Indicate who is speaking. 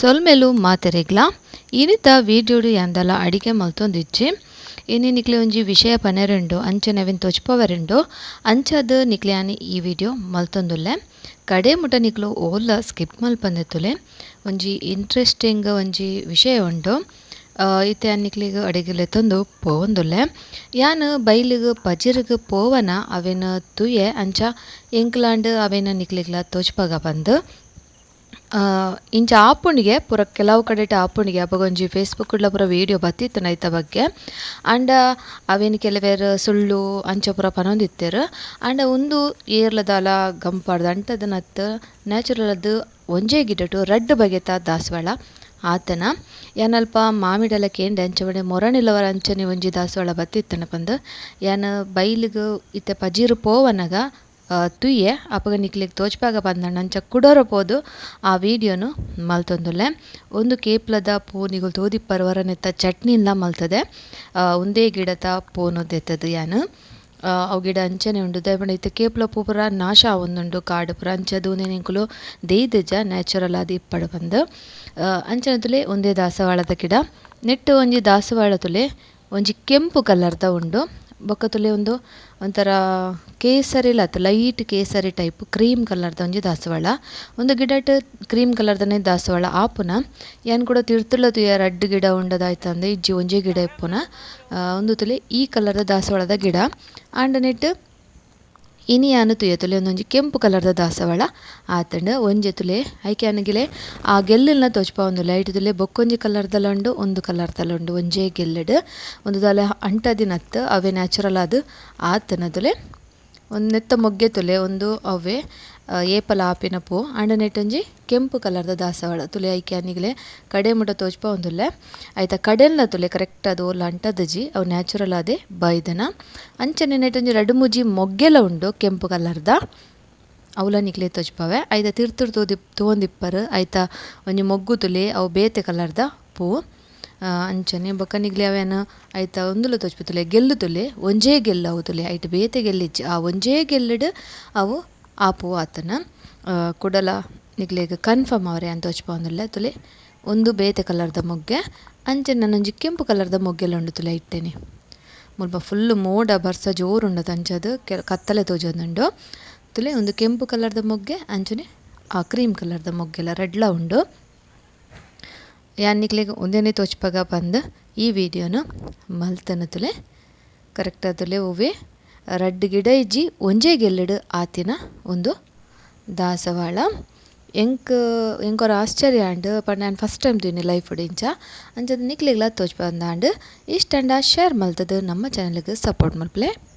Speaker 1: ಸೊಲ್ಮೆಲು ಮಾತೆರೆಗ್ಲ. ಇನಿತ ವೀಡಿಯೋಡು ಯಾಂದಲ ಅಡಿಗೆ ಮಲ್ತೊಂದಿಜ್ಜಿ. ಇನಿ ನಿಕ್ಲೆ ಒಂಜಿ ವಿಷಯ ಪನೆರುಂಡು ಅಂಚನೆ ತೋಜ್ಪವರುಂಡು. ಅಂಚದ ನಿಕ್ಲೆ ಆನಿ ಈ ವಿಡಿಯೋ ಮಲ್ತೊಂದುಲ್ಲೆ. ಕಡೆ ಮುಟ ನಿಕ್ಲು ಓಲ್ಲ ಸ್ಕಿಪ್ ಮಲ್ಪಂದೆತ್ತುಲೆ ಒಂಜಿ ಇಂಟ್ರೆಸ್ಟಿಂಗ್ ಒಂಜಿ ವಿಷಯ ಉಂಡು. ಇತ್ತೆ ಅನ್ನಿಕ್ಲಿಗ್ ಅಡಿಗೆಲೆ ತಂದು ಪೋವೊಂದುಲ್ಲೆ. ಯಾನ್ ಬೈಲಿಗ್ ಪಜಿರ್ಗ್ ಪೋವನ ಅವೆನ್ ತುಯೆ ಅಂಚ ಎಂಕ್ಲಾಂಡ್ ಅವೆನ್ ನಿಕ್ಲಿಗ್ಲ ತೋಜ್ಪಾಗ ಬಂದು. ಇಂಚ ಆಪುಣಿಗೆ ಪೂರ ಕೆಲವು ಕಡೆಟ ಆಪುಣಿಗೆ ಅಪಗೊಂಜಿ ಫೇಸ್ಬುಕ್ಡ್ಲ ಪೂರ ವೀಡಿಯೋ ಬತ್ತಿತ್ತು ನೈತ ಬಗ್ಗೆ. ಆಂಡ ಅವೇನು ಕೆಲವೆರ್ ಸುಳ್ಳು, ಅಂಚ ಪೂರ ಪನೊಂದಿತ್ತೆರ್. ಆಂಡ ಉಂದು ಏರ್ಲದಲ ಗಂಪಾಡ್ದು ಅಂಟದ ನತ್ ನ್ಯಾಚುರಲ್ ಅದು ಒಂಜೇ ಗಿಡಟು ರಡ್ಡ್ ಬಗೆತ ದಾಸವಾಳ ಆತನ. ಏನಲ್ಪ ಮಾಮಿಡಲ ಕೇಂಡೆ ಅಂಚವಡೆ ಮೊರಣಿಲವರ ಅಂಚನೆ ಒಂಜಿ ದಾಸವಾಳ ಬತ್ತಿತ್ತನ ಪಂದ್. ಯಾನ್ ಬೈಲಿಗ್ ಇತ್ತೆ ಪಜೀರು ಪೋವನಗ ತುಯ್ಯೆ ಅಪಗ ನಿಕ್ಲೆಗ್ ತೋಜ್ಪಾಗ ಬಂದ ಕುಡೊರ ಪೋದು ಆ ವೀಡಿಯೋನು ಮಲ್ತೊಂದುಲ್ಲೆ. ಒಂದು ಕೇಪ್ಲದ ಪೂ ನಿಗುಲು ತೋದಿಪ್ಪರ್ ಚಟ್ನಿ ಚಟ್ನಿಲ ಮಲ್ತದೆ. ಒಂದೇ ಗಿಡದ ಪೂನು ದೆತ್ತದು ಯಾನ್. ಅವು ಗಿಡ ಅಂಚನೆ ಉಂಡು. ದಾಯೆಪಂಡ ಇತ್ತೆ ಕೇಪ್ಲ ಪೂ ಪೂರ ನಾಶ ಆವೊಂದುಂಡು. ಕಾಡು ಪೂರ ಅಂಚ ದೂನೆನ ಎಂಕುಲು ದೇಯ್ದುಜ ನ್ಯಾಚುರಲ್ ಆದಿ ಇಪ್ಪಡು ಬಂದು. ಅಂಚನೆ ತುಲೆ ಒಂದೇ ದಾಸವಾಳದ ಗಿಡ. ನೆಟ್ಟು ಒಂಜಿ ದಾಸವಾಳ ತುಲೆ ಒಂಜಿ ಕೆಂಪು ಕಲರ್ದ ಉಂಡು. ಬೊಕ ತುಲೆ ಉಂದು ಕೇಸರಿಲ ಆತ್ ಲೈಟ್ ಕೇಸರಿ ಟೈಪ್ ಕ್ರೀಮ್ ಕಲರ್ದ ಒಂಜಿ ದಾಸವಾಳ. ಉಂದು ಗಿಡಟ್ ಕ್ರೀಮ್ ಕಲರ್ದನೆ ದಾಸವಾಳ ಆಪುನ. ಯಾನ್ ಕೂಡ ತಿರ್ತುಲ ತೂಯರೆ ರಡ್ಡ್ ಗಿಡ ಉಂಡದಾಯ್ತಂದೆ ಇಜ್ಜಿ ಒಂಜೇ ಗಿಡ ಇಪ್ಪುನ. ಉಂದು ತುಲೆ ಈ ಕಲರ್ದ ದಾಸವಾಳದ ಗಿಡ. ಆಂಡ ನೆಟ್ಟ್ ಇನಿ ಯಾನು ತುಯತುಲೆ ಒಂದೊಂಜಿ ಕೆಂಪು ಕಲರ್ದ ದಾಸವಾಳ. ಆತಂಡ ಒಂಜೆ ತುಲೆ, ಐಕೆ ಅನಗಿಲೆ, ಆ ಗೆಲ್ಲುಲ್ನ ಒಂದು ಐಟ್ ತುಲೆ, ಬೊಕ್ಕೊಂಜಿ ಕಲರ್ದ ಉಂಡು ಒಂದು ಲಂಡು ಉಂಡು ಒಂಜೇ ಒಂದು ಉಂದು ದಾಲ ಅಂಟದಿನತ್ ಅವೆ ನ್ಯಾಚುರಲ್ ಆದ್ ಆತನದುಲೆ ಒಂಜಿ ನೆತ್ತ ಮೊಗ್ಗೆ ತುಲೆ, ಒಂದು ಅವ್ವೆ ಏಪಲ ಆಪಿನ ಪೂ. ಆಂಡ ನೆಟ್ಟ್ ಒಂಜಿ ಕೆಂಪು ಕಲರ್ದ ದಾಸವಾಳ. ತುಲೆ ಐಕೆ ಆನಿಗ್ಲೆ ಕಡೆ ಮುಟ ತೋಜ್ಪಾವೊಂದುಲ್ಲೆ ಐತ ಕಡೆನ್ಲ ತುಲೆ ಕರೆಕ್ಟ್ ಅದು ಓಲ್ ಅಂಟದಜಿ ಅವು ನ್ಯಾಚುರಲ್ ಆದೆ, ಬೈದನ. ಅಂಚನೆ ನೆಟ್ಟ್ ಒಂಜಿ ರಡ್ಡ್ ಮೂಜಿ ಮೊಗ್ಗೆಲ ಉಂಡು, ಕೆಂಪು ಕಲರ್ದ. ಅವುಲ ನಿಕ್ಲೆ ತೋಜ್ಪಾವೆ. ಐತ ತಿರ್ತುರ್ ತೋದಿ ತೋಂದಿಪ್ಪರು ಐತ ಒಂಜಿ ಮೊಗ್ಗು ತುಲೆ, ಅವು ಬೇತೆ ಕಲರ್ದ ಪೂ. ಅಂಚನೆ ಬೊಕ ಅವೇನು? ಉಂದುಲ ತೋಜ್ಪುತ್ತುಲೆ ಗೆಲ್ಲು ತುಲೆ, ಒಂಜೇ ಗೆಲ್ಲು ಅವು ತುಲೆ. ಐಟ್ ಬೇತೆ ಗೆಲ್ಲಿಜ್ಜಿ. ಆ ಒಂಜೇ ಗೆಲ್ಲಡು ಅವು ಆಪು ಆತನ ಕುಡಲ ನಿಕ್ಲೆಗ್ ಕನ್ಫರ್ಮ್ ಅವರೆ ಅಂದ್ ತೋಜ್ಪಾವೊಂದುಲ್ಲೆ ತುಲೆ, ಒಂದು ಬೇತೆ ಕಲರ್ದ ಮೊಗ್ಗೆ ಅಂಚನೆ ನನೊಂಜಿ ಕೆಂಪು ಕಲರ್ದ ಮೊಗ್ಗೆಲ ಉಂಡು ತುಲೆ ಇಟ್ಟೆನೆ. ಮುಲ್ಪ ಫುಲ್ ಮೋಡ ಬರ್ಸ ಜೋರು ಉಂಡತ ಅಂಚಾದ್ ಕತ್ತಲೆ ತೋಜೊಂದುಂಡು. ತುಲೆ ಒಂದು ಕೆಂಪು ಕಲರ್ದ ಮೊಗ್ಗೆ, ಅಂಚನೆ ಆ ಕ್ರೀಮ್ ಕಲರ್ದ ಮೊಗ್ಗೆಲ ರಡ್ಲ ಉಂಡು. ಯಾನ್ ನಿಕ್ಲೆಗ್ ಉಂದೆನೆ ತೋಜ್ಪಾಗ ಪಂದ್ ಈ ವಿಡಿಯೋನು ಮಲ್ತನ ತುಲೆ ಕರೆಕ್ಟ್ ಆತುಲೆ ಒವ್ವೆ ರಡ್ಡ್ ಇಜ್ಜಿ, ಒಂಜೇ ಗೆಲ್ಲುಡು ಆತಿನ ಒಂದು ದಾಸವಾಳ. ಎಂಕ್, ಎಂಕೊರ ಆಶ್ಚರ್ಯ ಆಂಡ್ ಪಂಡ ನಾನು ಫಸ್ಟ್ ಟೈಮ್ ತೂಯಿನಿ ಲೈಫ್ಡ್ ಇಂಚ. ಅಂಚದ ನಿಕ್ಲೆಗ್ಲ ಇಷ್ಟ ಆಂಡ ಶೇರ್ ಮಲ್ತದ್ ನಮ್ಮ ಚಾನಲ್ಗೆ ಸಪೋರ್ಟ್ ಮಲ್ಪಲೆ.